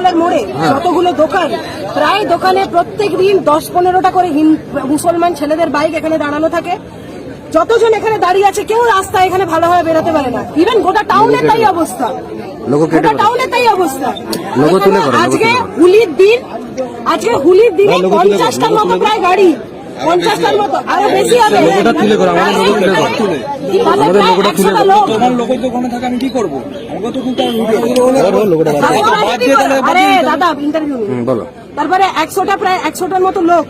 হসপিটালের মোড়ে যতগুলো দোকান প্রায় দোকানে প্রত্যেক দিন দশ পনেরোটা করে মুসলমান ছেলেদের বাইক এখানে দাঁড়ানো থাকে। যতজন এখানে দাঁড়িয়ে আছে কেউ রাস্তা এখানে ভালোভাবে বেরোতে পারে না। ইভেন গোটা টাউনে তাই অবস্থা। গোটা। টাউনে তাই অবস্থা। আজকে হুলির দিন আজকে হুলির দিনে পঞ্চাশটার মতো প্রায় গাড়ি। পঞ্চাশটার মতো আরও বেশি হবে। লোগোটা তুলে করো, আমাদের লোগো তুলে করো। আমাদের লোগোটা তুলে করো। তোমার লোকের তো ওখানে থাকে আমি কি করব? আমাকে তো কিন্তু লোগোটা বাদ দাও। বাদ দিয়ে তাহলে আরে দাদা ইন্টারভিউ বলো। তারপরে একশোটা প্রায় একশোটার মতো লোক।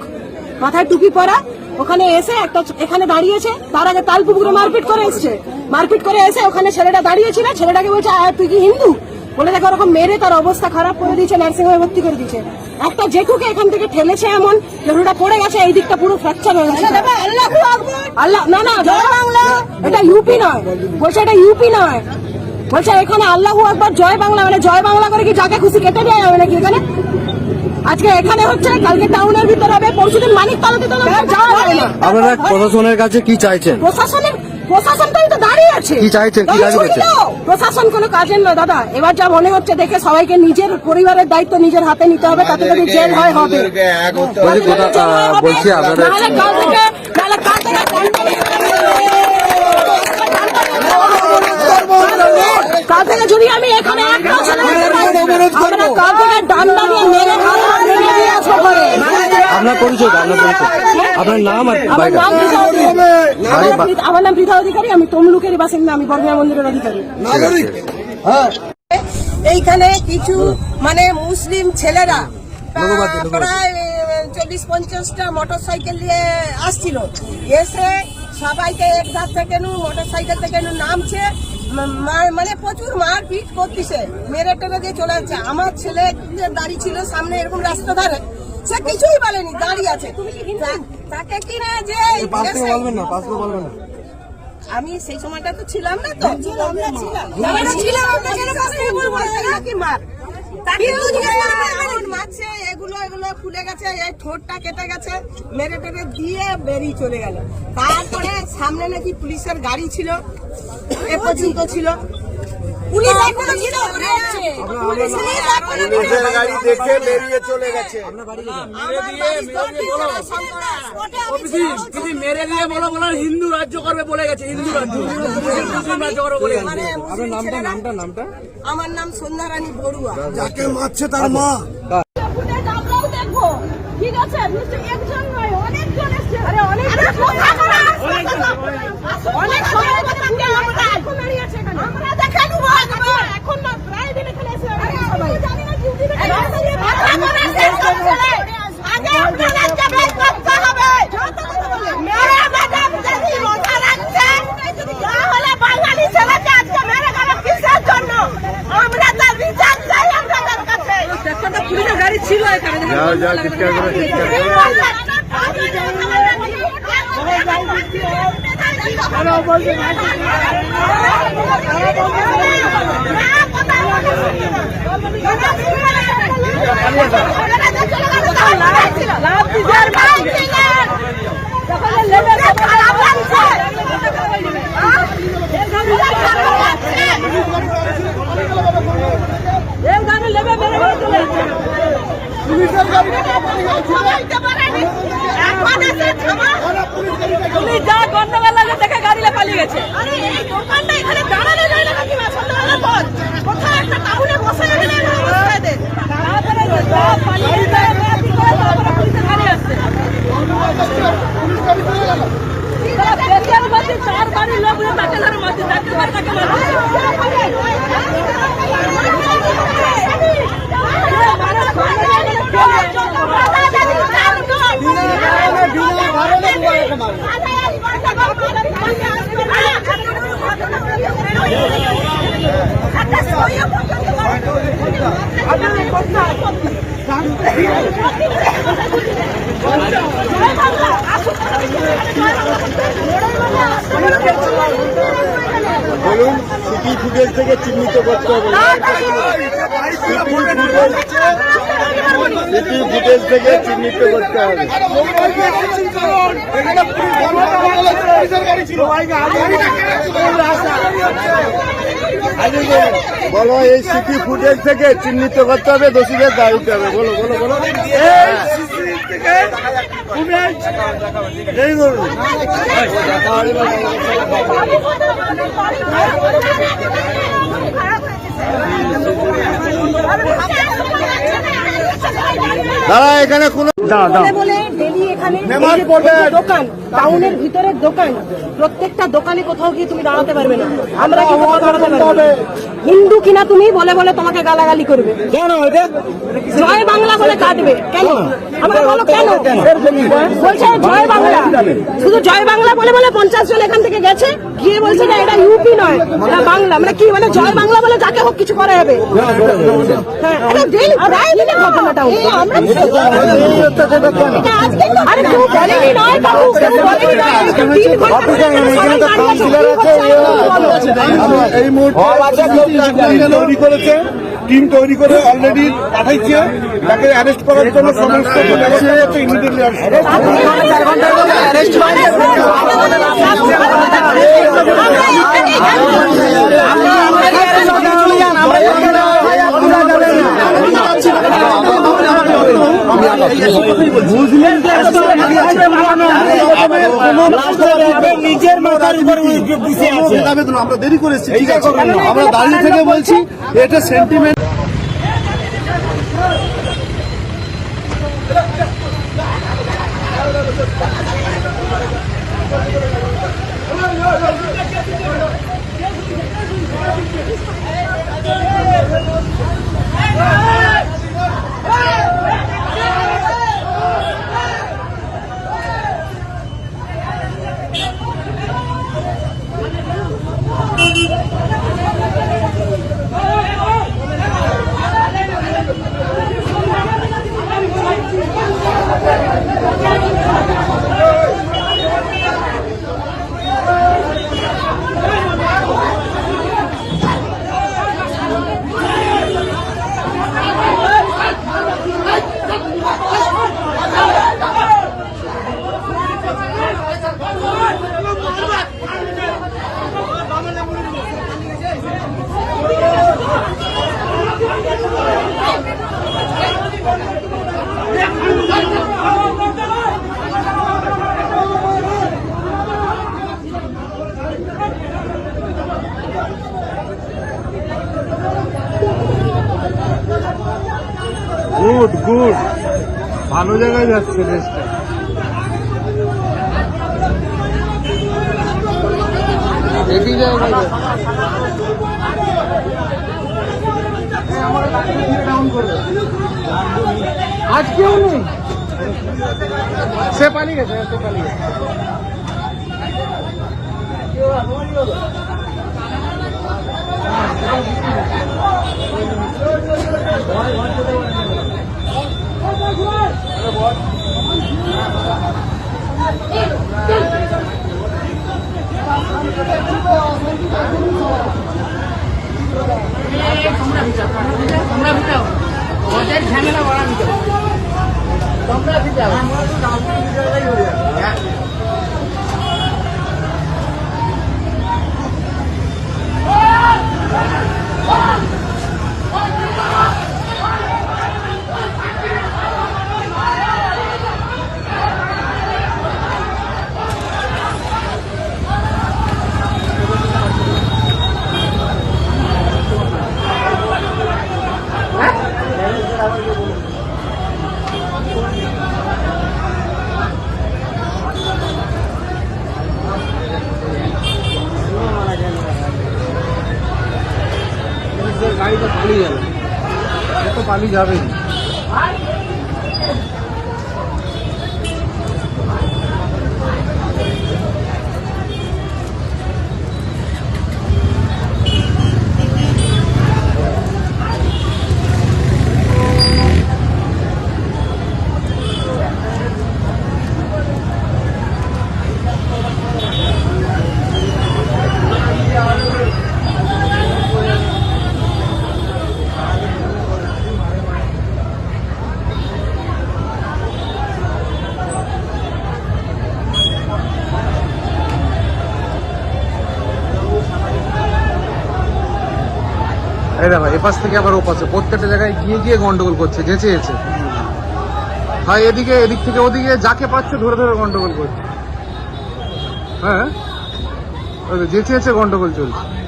মাথায় টুপি পরা ওখানে এসে একটা এখানে দাঁড়িয়েছে তার আগে তালপুকুরে মারপিট করে এসছে। মারপিট করে এসে ওখানে ছেলেটা দাঁড়িয়েছিল ছেলেটাকে বলছে "আয়, তুই কি হিন্দু? বলে দেখো ওরকম মেরে তার অবস্থা খারাপ করে দিয়েছে নার্সিং হোমে ভর্তি করে দিয়েছে। একটা জেঠুকে এখান থেকে ঠেলেছে এমন জেঠুটা পড়ে গেছে এই দিকটা পুরো ফ্র্যাকচার হয়ে গেছে। আল্লাহ না না জয় বাংলা। এটা ইউপি নয়। বলছে এটা ইউপি নয়। বলছে এখানে আল্লাহ একবার জয় বাংলা মানে জয় বাংলা করে কি যাকে খুশি কেটে দেওয়া যাবে নাকি এখানে? আজকে এখানে হচ্ছে কালকে টাউনের ভিতর হবে পরশুদিন মানিক তালাতে তো যাওয়া যাবে না। আপনারা প্রশাসনের কাছে কি চাইছেন? প্রশাসনের প্রশাসন আছে কি চাইছেন? কি দাবি করছেন? প্রশাসন কোনো কাজের নয় দাদা এবার যা মনে হচ্ছে দেখে সবাইকে নিজের পরিবারের দায়িত্ব নিজের হাতে নিতে হবে তাতে যদি জেল হয় হবে বলছি গোটা আহ, বলছি আপনাদের নাহলে কাল থেকে নাহলে কাল থেকে কাল থেকে যদি আমি এখানে একটাও ছেলে দেখতে পাই, আমরা কাল থেকে ডান্ডা দিয়ে মেরে হাত পা ভেঙে দিয়ে আসব ঘরে। আপনার পরিচয় আপনার পরিচয় আপনার নাম আর আমার নাম পৃথা অধিকারী। আমার নাম পৃথা অধিকারী আমি তমলুকের বাসিন্দা আমি বর্মা মন্দিরের অধিকারী। এইখানে কিছু মানে মুসলিম ছেলেরা প্রায় চল্লিশ পঞ্চাশটা মোটর সাইকেল নিয়ে আসছিল। এসে সবাইকে এক ধার থেকে নু মোটর সাইকেল থেকে নু নামছে। মা- মানে প্রচুর মারপিট করতেছে। মেরে টেরে দিয়ে চলে যাচ্ছে। আমার ছেলে দাঁড়িয়ে ছিল সামনে এরকম রাস্তা ধারে সে কিছুই বলেনি দাঁড়িয়ে আছে। তাকে কিনা যে এসে- আমি সেই সময়টা তো ছিলাম না তো। আমরা ছিলাম। মার এগুলো এগুলো ফুলে গেছে এই ঠোঁটটা কেটে গেছে মেরে টেরে দিয়ে বেরিয়ে চলে গেল। তারপরে সামনে নাকি পুলিশের গাড়ি ছিল এ পর্যন্ত ছিল। পুলিশ এখনও ছিল পুলিশ এখনও পুলিশের গাড়ি দেখে বেরিয়ে চলে গেছে। মেরে দিয়ে বলো বলো হিন্দু রাজ্য করবে বলে গেছে হিন্দু রাজ্য। মুসলিম রাজ্য করবে বলে গেছে। মানে মুসলিম ছেলেরা- আমার নাম সন্ধ্যারানী বড়ুয়া। যাকে মারছে তার মা। ফুটেজ আমরাও দেখব ঠিক আছে একজন নয় অনেকজন এসছে আরে অনেক অনেক সময় আমরা এখন এখানে আমরা এখন না প্রায় দিন এখানে এসে সবাই। জানি না ডিউটি আগে আপনাদেরকে বের করতে হবে। মেরে ম্যাডাম যদি রোজা রাখছে তাহলে বাঙালি ছেলেকে আজকে মেরে গেল কিসের জন্য? আমরা তার বিচার চাই আপনাদের কাছে। যাও যাও চিৎকার করে চিৎকার করে। তুমি যা গন্ডগোল লাগে দেখে গাড়ি পালিয়ে গেছে। আরে দোকানটা এখানে দাঁড়ানো Yeah. ফুটেজ থেকে চিহ্নিত করতে হবে। সিটি ফুটেজ থেকে চিহ্নিত করতে হবে। বলো, এই সিটি ফুটেজ থেকে চিহ্নিত করতে হবে, দোষীদের দাঁড়িতে হবে। বলো বলো বলো। ধরুন দাঁড়া এখানে কোনো এখানে দোকান টাউনের ভিতরের দোকান প্রত্যেকটা দোকানে কোথাও গিয়ে তুমি দাঁড়াতে পারবে না। আমরা কি দাঁড়াতে পারব না? হিন্দু কিনা তুমি বলে বলে তোমাকে গালাগালি করবে। কেন জয় বাংলা বলে কাটবে কেন? আমাকে বলো কেন? বলছে জয় বাংলা। শুধু জয় বাংলা বলে বলে পঞ্চাশ জন এখান থেকে গেছে গিয়ে বলছে না এটা ইউপি নয় এটা বাংলা। মানে কি মানে জয় বাংলা বলে যাকে হোক কিছু করা যাবে। হ্যাঁ এটা প্রায় ঘটনাটা আরে কেউ বলেনি নয় বলেনি নয়। তিন ঘণ্টা? এই মুহূর্তে তৈরি করেছে টিম তৈরি করে অলরেডি পাঠাইছে তাকে অ্যারেস্ট করার জন্য সমস্ত ব্যবস্থা হচ্ছে ইমিডিয়েটলি নিজের আমরা দেরি করেছি ঠিক আছে আমরা দাঁড়িয়ে থেকে বলছি এটা সেন্টিমেন্ট গুড গুড ভালো জায়গায় যাচ্ছে দেশটা। একই জায়গায় আজকেও নেই? সে পালিয়ে গেছে, সে পালিয়ে গেছে। তোমরা ভিটাও ঝামেলা ওরা তোমরা গাড়িটা পালিয়ে যাবে তো পালিয়ে যাবেই। এই দেখো এপাশ থেকে আবার ওপাশে প্রত্যেকটা জায়গায় গিয়ে গিয়ে গন্ডগোল করছে যেচেয়েছে হ্যাঁ এদিকে, এদিক থেকে ওদিকে, যাকে পাচ্ছে ধরে ধরে গন্ডগোল করছে। হ্যাঁ? ওই তো গন্ডগোল চলছে।